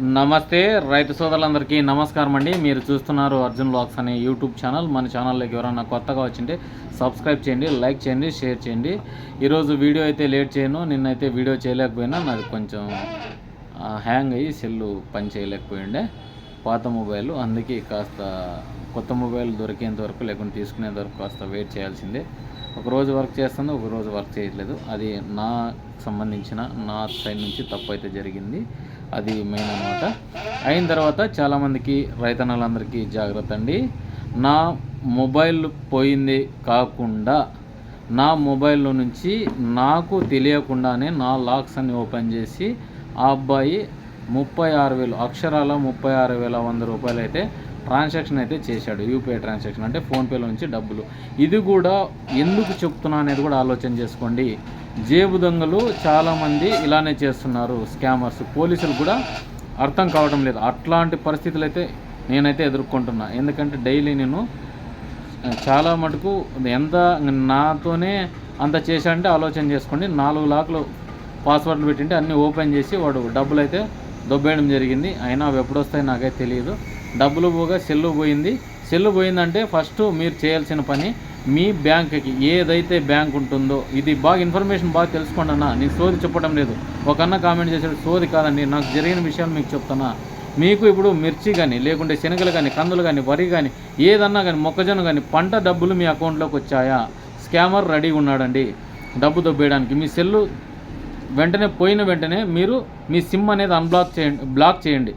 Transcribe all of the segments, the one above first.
నమస్తే రైతు సోదరులందరికీ నమస్కారం అండి. మీరు చూస్తున్నారు అర్జున్ బ్లాగ్స్ అనే యూట్యూబ్ ఛానల్. మన ఛానల్లోకి ఎవరైనా కొత్తగా వచ్చింటే సబ్స్క్రైబ్ చేయండి లైక్ చేయండి షేర్ చేయండి. ఈరోజు వీడియో అయితే లేట్ చేయను. నిన్నైతే వీడియో చేయలేకపోయినా నాది కొంచెం హ్యాంగ్ అయ్యి సెల్లు పని చేయలేకపోయిండే. పాత మొబైల్ అందుకే కాస్త కొత్త మొబైల్ దొరికేంత వరకు లేకుంటే తీసుకునేంత వరకు కాస్త వెయిట్ చేయాల్సిందే. ఒకరోజు వర్క్ చేస్తుంది ఒక రోజు వర్క్ చేయట్లేదు. అది నా సంబంధించిన నా సైడ్ నుంచి తప్పు అయితే జరిగింది. అది మెయిన్ అనమాట అయిన తర్వాత చాలామందికి రైతన్నలందరికీ జాగ్రత్త అండి. నా మొబైల్ పోయింది కాకుండా నా మొబైల్లో నుంచి నాకు తెలియకుండానే నా లాక్స్ అన్ని ఓపెన్ చేసి ఆ అబ్బాయి ముప్పై ఆరు వేలు అక్షరాల ముప్పై ఆరు వేల వంద రూపాయలు అయితే ట్రాన్సాక్షన్ అయితే చేశాడు యూపీఐ ట్రాన్సాక్షన్ అంటే ఫోన్పేలో నుంచి డబ్బులు. ఇది కూడా ఎందుకు చెప్తున్నా అనేది కూడా ఆలోచన చేసుకోండి. జేబు దొంగలు చాలామంది ఇలానే చేస్తున్నారు స్కామర్స్. పోలీసులు కూడా అర్థం కావడం లేదు. అట్లాంటి పరిస్థితులు అయితే నేనైతే ఎదుర్కొంటున్నా. ఎందుకంటే డైలీ నేను చాలా మటుకు ఎంత నాతోనే అంత చేశాడంటే ఆలోచన చేసుకోండి. నాలుగు లాక్లు పాస్వర్డ్లు పెట్టింటే అన్నీ ఓపెన్ చేసి వాడు డబ్బులు అయితే దొబ్బేయడం జరిగింది. అయినా అవి ఎప్పుడు వస్తాయి నాకైతే తెలియదు. డబ్బులు పోగా సెల్లు పోయింది. సెల్లు పోయిందంటే ఫస్ట్ మీరు చేయాల్సిన పని మీ బ్యాంక్కి ఏదైతే బ్యాంక్ ఉంటుందో ఇది బాగా ఇన్ఫర్మేషన్ బాగా తెలుసుకోండి అన్న. నేను సోది చెప్పడం లేదు. ఒక అన్న కామెంట్ చేశాడు సోది కాదండి నాకు జరిగిన విషయాలు మీకు చెప్తానా మీకు ఇప్పుడు మిర్చి కానీ లేకుంటే శనగలు కానీ కందులు కానీ వరి కానీ ఏదన్నా కానీ మొక్కజొన్న కానీ పంట డబ్బులు మీ అకౌంట్లోకి వచ్చాయా? స్కామర్ రెడీగా ఉన్నాడండి. డబ్బు దొబ్బేయడానికి. మీ సెల్లు వెంటనే పోయిన వెంటనే మీరు మీ సిమ్ అనేది అన్బ్లాక్ చేయండి బ్లాక్ చేయండి.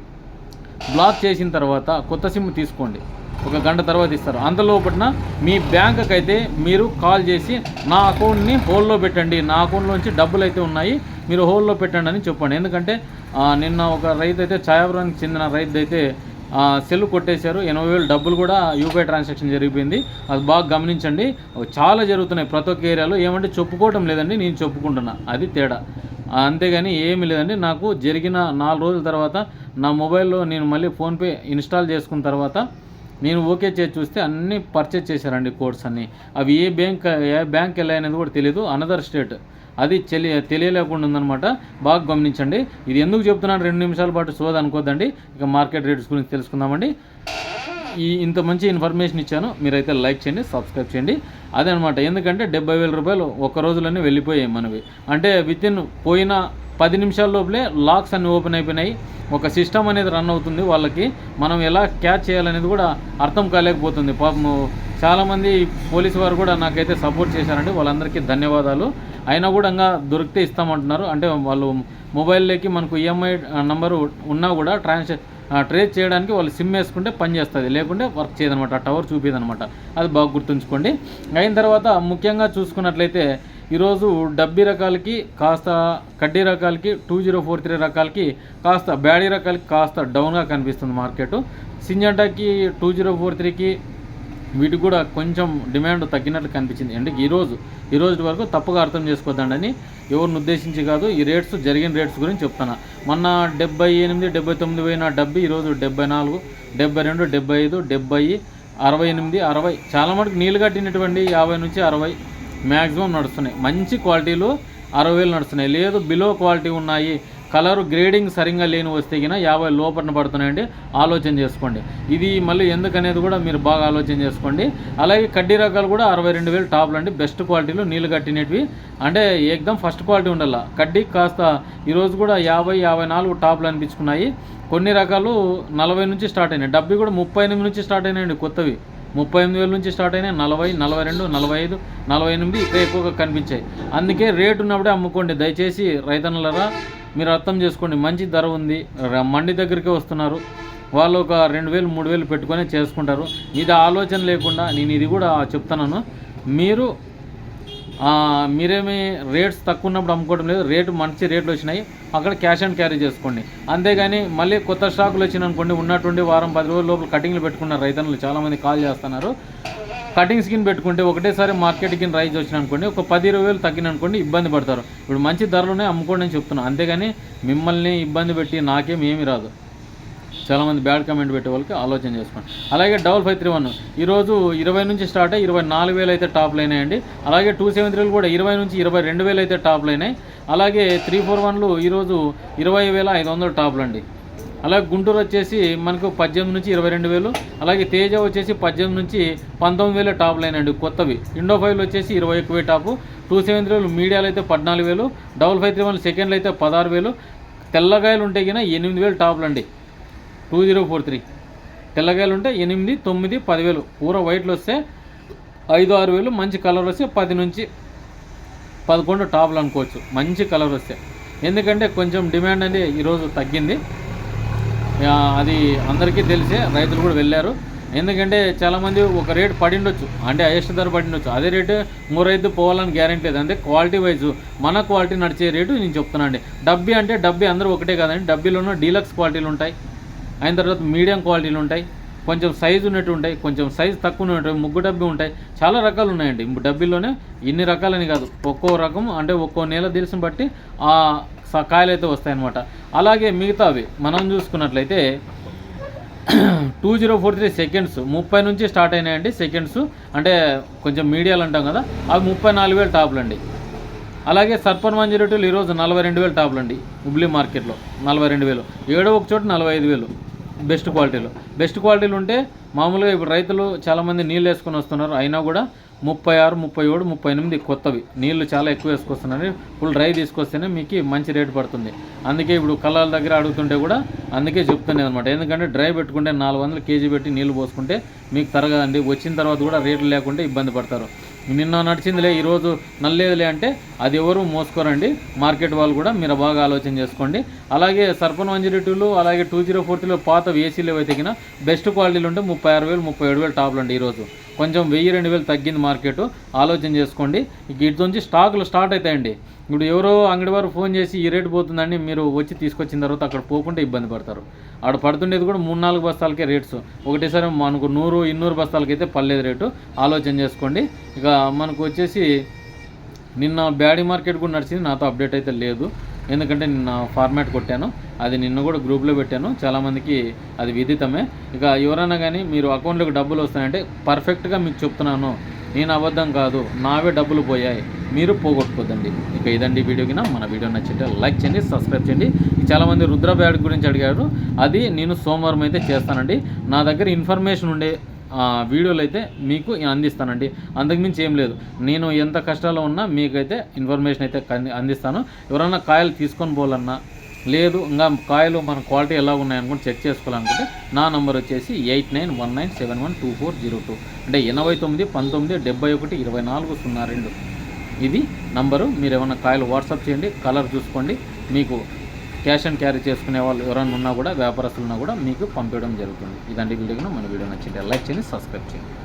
బ్లాక్ చేసిన తర్వాత కొత్త సిమ్ తీసుకోండి. ఒక గంట తర్వాత ఇస్తారు. అంతలోపట్న మీ బ్యాంక్కి అయితే మీరు కాల్ చేసి నా అకౌంట్ని హోల్లో పెట్టండి. నా అకౌంట్లోంచి డబ్బులు అయితే ఉన్నాయి. మీరు హోల్లో పెట్టండి అని చెప్పండి. ఎందుకంటే నిన్న ఒక రైతు అయితే ఛాయాపురానికి చెందిన రైతు అయితే సెల్ కొట్టేశారు. ఎనభై వేలు డబ్బులు కూడా యూపీఐ ట్రాన్సాక్షన్ జరిగిపోయింది. అది బాగా గమనించండి. చాలా జరుగుతున్నాయి ప్రతి ఒక్క ఏరియాలో. ఏమంటే చెప్పుకోవటం లేదండి. నేను చెప్పుకుంటున్నా. అది తేడా. అంతేగాని ఏమీ లేదండి. నాకు జరిగిన నాలుగు రోజుల తర్వాత నా మొబైల్లో నేను మళ్ళీ ఫోన్పే ఇన్స్టాల్ చేసుకున్న తర్వాత నేను ఓకే చేసి చూస్తే అన్నీ పర్చేజ్ చేశారండి కోడ్స్ అన్నీ. అవి ఏ బ్యాంక్ ఏ బ్యాంక్ వెళ్ళాయనేది కూడా తెలియదు అనదర్ స్టేట్ అది తెలి తెలియలేకుండా ఉందన్నమాట. బాగా గమనించండి. ఇది ఎందుకు చెప్తున్నాను? రెండు నిమిషాల పాటు సోది అనుకోద్దండి. ఇక మార్కెట్ రేట్స్ గురించి తెలుసుకుందామండి. ఈ ఇంత మంచి ఇన్ఫర్మేషన్ ఇచ్చాను. మీరైతే లైక్ చేయండి సబ్స్క్రైబ్ చేయండి. అదే అనమాట ఎందుకంటే డెబ్బై వేల రూపాయలు ఒక రోజులోనే వెళ్ళిపోయాయి మనవి. అంటే విత్ ఇన్ పోయిన పది నిమిషాల లోపలే లాక్స్ అన్ని ఓపెన్ అయిపోయినాయి. ఒక సిస్టమ్ అనేది రన్ అవుతుంది వాళ్ళకి. మనం ఎలా క్యాచ్ చేయాలనేది కూడా అర్థం కాలేకపోతుంది. పాపము చాలామంది పోలీసు వారు కూడా నాకైతే సపోర్ట్ చేశారండి. వాళ్ళందరికీ ధన్యవాదాలు. అయినా కూడా ఇంకా దొరికితే ఇస్తామంటున్నారు. అంటే వాళ్ళు మొబైల్లోకి మనకు ఈఎంఐ నంబరు ఉన్నా కూడా ట్రాన్సాక్షన్ ట్రేస్ చేయడానికి వాళ్ళు సిమ్ వేసుకుంటే పని చేస్తుంది. లేకుంటే వర్క్ చేయదనమాట టవర్ చూపిదనమాట అది బాగా గుర్తుంచుకోండి. అయిన తర్వాత ముఖ్యంగా చూసుకున్నట్లయితే ఈరోజు డబ్బీ రకాలకి కాస్త కడ్డీ రకాలకి టూ జీరో ఫోర్ త్రీ రకాలకి కాస్త బ్యాడీ రకాలకి కాస్త డౌన్గా కనిపిస్తుంది మార్కెట్. సింజంటాకి టూ జీరో ఫోర్ త్రీకి వీటికి కూడా కొంచెం డిమాండ్ తగ్గినట్లు కనిపించింది. అంటే ఈరోజు ఈ రోజు వరకు తప్పుగా అర్థం చేసుకోవద్దండి ఎవరిని ఉద్దేశించి కాదు ఈ రేట్స్ జరిగిన రేట్స్ గురించి చెప్తాను మొన్న డెబ్బై ఎనిమిది డెబ్బై తొమ్మిది పోయిన డబ్బి ఈరోజు డెబ్బై నాలుగు డెబ్బై రెండు డెబ్బై ఐదు డెబ్బై అరవై ఎనిమిది అరవై. చాలా మటుకు నీళ్ళు కట్టినటువంటి యాభై నుంచి అరవై మ్యాక్సిమం నడుస్తున్నాయి. మంచి క్వాలిటీలు అరవై వేలు నడుస్తున్నాయి. లేదు బిలో క్వాలిటీ ఉన్నాయి. కలర్ గ్రేడింగ్ సరిగ్గా లేని వస్తే గిన యాభై లోపల పడుతున్నాయండి. ఆలోచన చేసుకోండి. ఇది మళ్ళీ ఎందుకనేది కూడా మీరు బాగా ఆలోచన చేసుకోండి. అలాగే కడ్డీ రకాలు కూడా అరవై రెండు వేలు టాప్లు అండి. బెస్ట్ క్వాలిటీలో నీళ్ళు కట్టినవి అంటే ఏకదం ఫస్ట్ క్వాలిటీ ఉండాల. కడ్డీ కాస్త ఈరోజు కూడా యాభై యాభై నాలుగు టాప్లు అనిపించుకున్నాయి. కొన్ని రకాలు నలభై నుంచి స్టార్ట్ అయినాయి. డబ్బీ కూడా ముప్పై ఎనిమిది నుంచి స్టార్ట్ అయినాయండి కొత్తవి. ముప్పై ఎనిమిది వేల నుంచి స్టార్ట్ అయినాయి. నలభై నలభై రెండు నలభై ఐదు నలభై ఎనిమిది ఇక్కడ ఎక్కువగా కనిపించాయి. అందుకే రేటు ఉన్నప్పుడే అమ్ముకోండి. దయచేసి రైతన్నులరా మీరు అర్థం చేసుకోండి మంచి ధర ఉంది ర- మండి దగ్గరికే వస్తున్నారు వాళ్ళు ఒక రెండు వేలు మూడు వేలు పెట్టుకొని చేసుకుంటారు. ఇది ఆలోచన లేకుండా నేను ఇది కూడా చెప్తున్నాను. మీరు మీరేమి రేట్స్ తక్కువ ఉన్నప్పుడు అమ్ముకోవడం లేదు రేటు మంచి రేట్లు వచ్చినాయి అక్కడ క్యాష్ అండ్ క్యారీ చేసుకోండి. అంతేగాని మళ్ళీ కొత్త స్టాకులు వచ్చినాయి అనుకోండి ఉన్నటువంటి వారం పది రోజుల లోపల కటింగ్లు పెట్టుకున్న రైతన్నులు చాలామంది కాల్ చేస్తున్నారు. కటింగ్ స్కిన్ పెట్టుకుంటే ఒకటేసారి మార్కెట్కి రైజ్ వచ్చిన అనుకోండి ఒక పది ఇరవై వేలు తగ్గిన అనుకోండి ఇబ్బంది పడతారు. ఇప్పుడు మంచి ధరలోనే అమ్ముకోండి అని చెప్తున్నాను అంతేగాని మిమ్మల్ని ఇబ్బంది పెట్టి నాకేం ఏమీ రాదు. చాలామంది బ్యాడ్ కమెంట్ పెట్టే వాళ్ళకి ఆలోచన చేసుకోండి. అలాగే డబల్ ఫైవ్ త్రీ వన్ ఈరోజు ఇరవై నుంచి స్టార్ట్ అయ్యి ఇరవై నాలుగు వేలు అయితే టాప్లు అయినాయండి. అలాగే టూ సెవెన్ త్రీలు కూడా ఇరవై నుంచి ఇరవై రెండు వేలు అయితే టాప్లు అయినాయి. అలాగే త్రీ ఫోర్ వన్లు ఈరోజు ఇరవై వేల ఐదు వందలు టాప్లు అండి అలాగే గుంటూరు వచ్చేసి మనకు పద్దెనిమిది నుంచి ఇరవై రెండు వేలు అలాగే తేజ వచ్చేసి పద్దెనిమిది నుంచి పంతొమ్మిది వేల టాప్ లైన్ అండి కొత్తవి. ఇండో ఫైవ్ వచ్చేసి ఇరవై ఎక్కువ టాపు. టూ సెవెన్ త్రీ మీడియాలు అయితే పద్నాలుగు వేలు డబల్ ఫైవ్ త్రీ వన్ సెకండ్లు అయితే పదహారు వేలు. తెల్లగాయలు ఉంటే కింద ఎనిమిది వేలు టాప్లు అండి. Two zero four three. తెల్లగాయలు ఉంటే ఎనిమిది తొమ్మిది పదివేలు. పూర వైట్లు వస్తే ఐదు ఆరు వేలు. మంచి కలర్ వస్తే పది నుంచి పదకొండు టాప్లు అనుకోవచ్చు. మంచి కలర్ వస్తే. ఎందుకంటే కొంచెం డిమాండ్ అనేది ఈరోజు తగ్గింది. అది అందరికీ తెలిసే రైతులు కూడా వెళ్ళారు. ఎందుకంటే చాలామంది ఒక రేటు పడిండొచ్చు. అంటే హైయెస్ట్ ధర పడిండొచ్చు. అదే రేటు ఇంకో రైతు పోవాలని గ్యారెంటీ లేదు. అంటే క్వాలిటీ వైజ్ మన క్వాలిటీ నడిచే రేటు నేను చెప్తున్నాను అండి. డబ్బీ అంటే డబ్బీ అందరూ ఒకటే కాదండి. డబ్బీలోనూ డీలక్స్ క్వాలిటీలు ఉంటాయి. అయిన తర్వాత మీడియం క్వాలిటీలు ఉంటాయి. కొంచెం సైజు ఉన్నట్టు ఉంటాయి. కొంచెం సైజు తక్కువ ఉంటాయి. ముగ్గు డబ్బీ ఉంటాయి. చాలా రకాలు ఉన్నాయండి. డబ్బీలోనే ఇన్ని రకాలని కాదు. ఒక్కో రకం అంటే ఒక్కో నెల తెలిసిన బట్టి ఆ కాయలు అయితే వస్తాయన్నమాట. అలాగే మిగతావి మనం చూసుకున్నట్లయితే two zero four three seconds ముప్పై నుంచి స్టార్ట్ అయినాయండి. సెకండ్స్ అంటే కొంచెం మీడియాలు అంటాం కదా అవి ముప్పై నాలుగు వేలు టాపులు అండి. అలాగే సర్పన్ వన్ జీరో టూలు ఈరోజు నలభై రెండు వేలు టాపులు అండి హుబ్లీ మార్కెట్లో నలభై రెండు వేలు. ఏడో ఒక చోట నలభై ఐదు వేలు బెస్ట్ క్వాలిటీలో. బెస్ట్ క్వాలిటీలు ఉంటే మామూలుగా ఇప్పుడు రైతులు చాలామంది నీళ్ళు వేసుకొని వస్తున్నారు అయినా కూడా ముప్పై ఆరు ముప్పై ఏడు ముప్పై ఎనిమిది కొత్తవి. నీళ్ళు చాలా ఎక్కువ వేసుకొస్తున్నాయి ఫుల్ డ్రై తీసుకొస్తేనే మీకు మంచి రేటు పడుతుంది. అందుకే ఇప్పుడు కళ్ళాల దగ్గర అడుగుతుంటే కూడా అందుకే చెప్తున్నాను అనమాట ఎందుకంటే డ్రై పెట్టుకుంటే నాలుగు వందలు కేజీ పెట్టి నీళ్ళు పోసుకుంటే మీకు తరగదండి. వచ్చిన తర్వాత కూడా రేట్లు లేకుంటే ఇబ్బంది పడతారు. నిన్న నడిచిందిలే ఈరోజు నల్లేదులే అంటే అది ఎవరు మోసుకోరండి. మార్కెట్ వాళ్ళు కూడా మీరు బాగా ఆలోచన చేసుకోండి. అలాగే సర్పన్ వన్ జీరో టూలు అలాగే టూ జీరో ఫోర్టీలో పాత ఏసీలు ఏవైతే బెస్ట్ క్వాలిటీలు ఉంటే ముప్పై ఆరు వేలు ముప్పై ఏడు వేలు టాప్లు అండి ఈరోజు. కొంచెం వెయ్యి రెండు వేలు తగ్గింది మార్కెట్. ఆలోచన చేసుకోండి. ఇక స్టాకులు స్టార్ట్ అవుతాయండి. ఇప్పుడు ఎవరో అంగడి వారు ఫోన్ చేసి ఈ రేటు పోతుందండి మీరు వచ్చి తీసుకొచ్చిన తర్వాత అక్కడ పోకుండా ఇబ్బంది పడతారు. ఆడ పడుతుండేది కూడా మూడు నాలుగు బస్తాలకే రేట్స్. ఒకటేసారి మనకు నూరు ఇన్నూరు బస్తాలకైతే పర్లేదు రేటు. ఆలోచన చేసుకోండి. ఇక మనకు వచ్చేసి నిన్న బ్యాడీ మార్కెట్ కూడా నడిచింది నాతో అప్డేట్ అయితే లేదు. ఎందుకంటే నిన్న ఫార్మాట్ కొట్టాను. అది నిన్న కూడా గ్రూప్లో పెట్టాను. చాలామందికి అది విదితమే. ఇక ఎవరైనా కానీ మీరు అకౌంట్లోకి డబ్బులు వస్తాయంటే పర్ఫెక్ట్గా మీకు చెప్తున్నాను. నేను అబద్ధం కాదు. నావే డబ్బులు పోయాయి. మీరు పోగొట్టుకోదండి ఇక ఇదండి వీడియోకి మన వీడియో నచ్చితే లైక్ చేయండి సబ్స్క్రైబ్ చేయండి. చాలామంది రుద్ర బ్యాడ్ గురించి అడిగారు. అది నేను సోమవారం అయితే చేస్తానండి. నా దగ్గర ఇన్ఫర్మేషన్ ఉండే వీడియోలు అయితే మీకు అందిస్తానండి. అంతకుమించి ఏం లేదు. నేను ఎంత కష్టాల్లో ఉన్నా మీకైతే ఇన్ఫర్మేషన్ అయితే అందిస్తాను. ఎవరైనా కాయలు తీసుకొని పోవాలన్నా లేదు ఇంకా కాయలు మన క్వాలిటీ ఎలా ఉన్నాయనుకుంటే చెక్ చేసుకోవాలనుకుంటే నా నంబర్ వచ్చేసి eight nine one nine seven one two four zero two. అంటే ఎనభై తొమ్మిది పంతొమ్మిది డెబ్బై ఒకటి ఇరవై నాలుగు సున్నా రెండు. ఇది నంబరు. మీరు ఏమైనా కాయలు వాట్సాప్ చేయండి కలర్ చూసుకోండి. మీకు క్యాష్ అండ్ క్యారీ చేసుకునే వాళ్ళు ఎవరైనా ఉన్నా కూడా వ్యాపారస్తులు ఉన్నా కూడా మీకు పంపించడం జరుగుతుంది. ఇదండి వీడియో మన వీడియో నచ్చింది లైక్ చేయండి సబ్స్క్రైబ్ చేయండి.